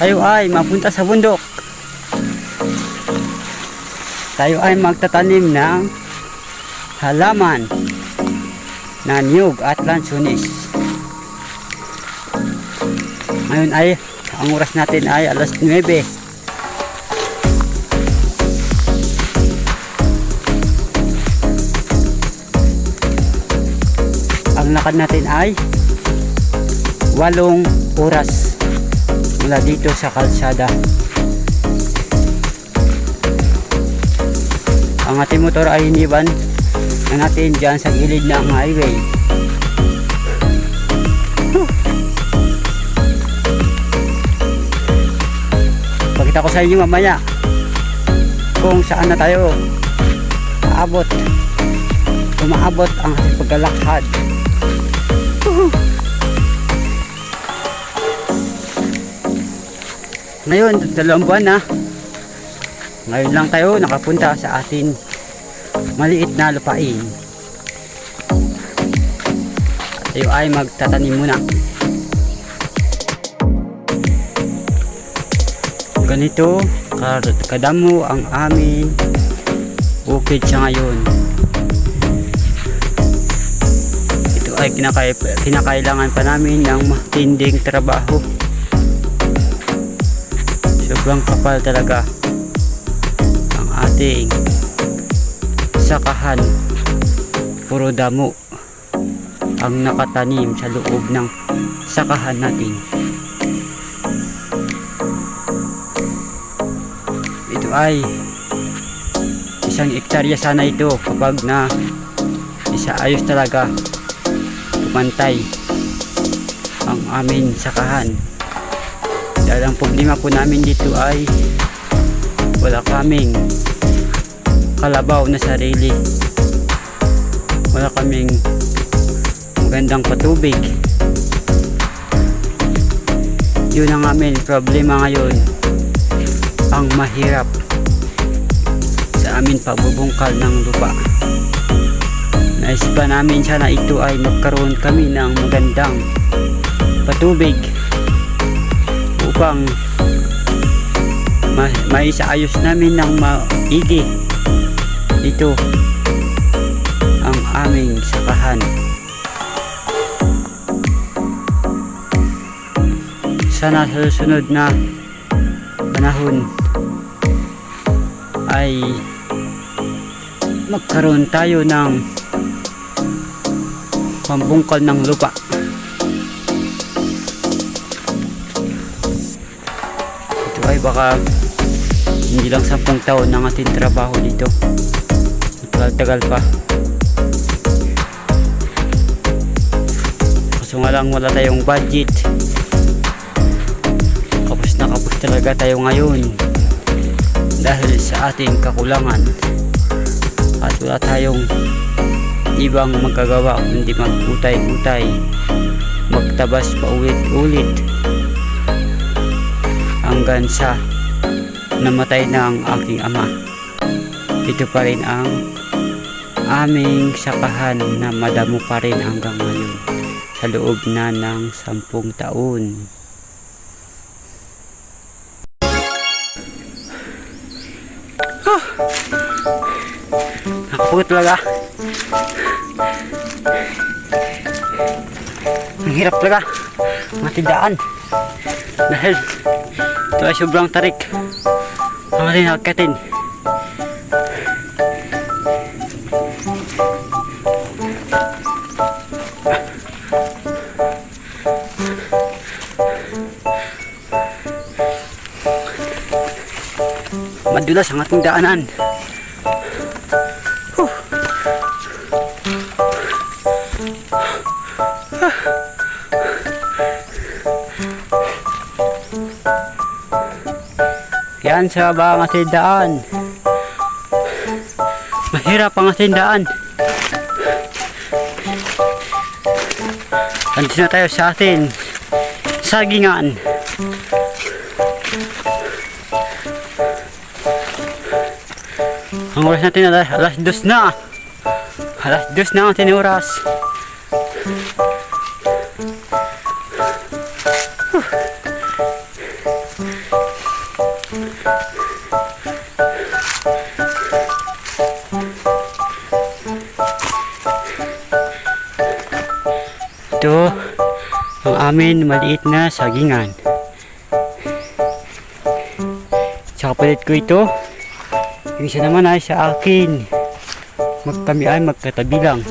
tayo ay mapunta sa bundok. Tayo ay magtatanim ng halaman na niyog at lansunis. Ngayon ay ang oras natin ay alas 9. Ang lakad natin ay walong oras mula dito sa kalsada. Ang ating motor ay iniwan na natin dyan sa gilid ng highway. Pakita ko sa inyo mamaya kung saan na tayo aabot umaabot ang ating paglalakad. Ngayon, dalawang buwan na. Ngayon lang tayo nakapunta sa atin maliit na lupain. Tayo ay magtatanim muna. Ganito kad- kadamo ang aming bukid sa ngayon. Ito ay kinakailangan pa namin ng matinding trabaho. Sobrang kapal talaga ang ating sakahan. Puro damo ang nakatanim sa loob ng sakahan natin. Ito ay isang ektarya sana ito kapag na isa ayos talaga pumantay ang amin sakahan. Dahil ang problema po namin dito ay wala kaming kalabaw na sarili. Wala kaming magandang patubig. Yun ang aming problema ngayon. Ang mahirap sa amin pagbubungkal ng lupa. Nais pa namin sana ito ay magkaroon kami ng magandang patubig upang ma maisaayos namin ng maigi ito ang aming sakahan. Sana sa susunod na panahon ay magkaroon tayo ng pambungkal ng lupa ito ay baka hindi lang 10 taon ng ating trabaho dito. Tagal-tagal pa. Kaso nga lang wala tayong budget. Kapos na kapos talaga tayo ngayon. Dahil sa ating kakulangan. At wala tayong ibang magagawa kundi magutay-utay magtabas pa ulit-ulit hanggang sa namatay na ang aking ama ito pa rin ang aming sakahan na madamo pa rin hanggang ngayon sa loob na ng sampung taon Nakapagod talaga. Ang hirap talaga. Matindaan. Dahil ito ay sobrang tarik. Ang ating nakakatin. Madulas ang ating daanan. Yan sa ba ating daan. Mahirap ang ating daan. Andito na tayo sa atin. Sagingan. Ang oras natin alas, alas dos na. Alas dos na ang ating oras. Ito ang amin maliit na sagingan. Tsaka palit ko ito. Yung isa naman ay sa akin. Mag kami ay magkatabi lang.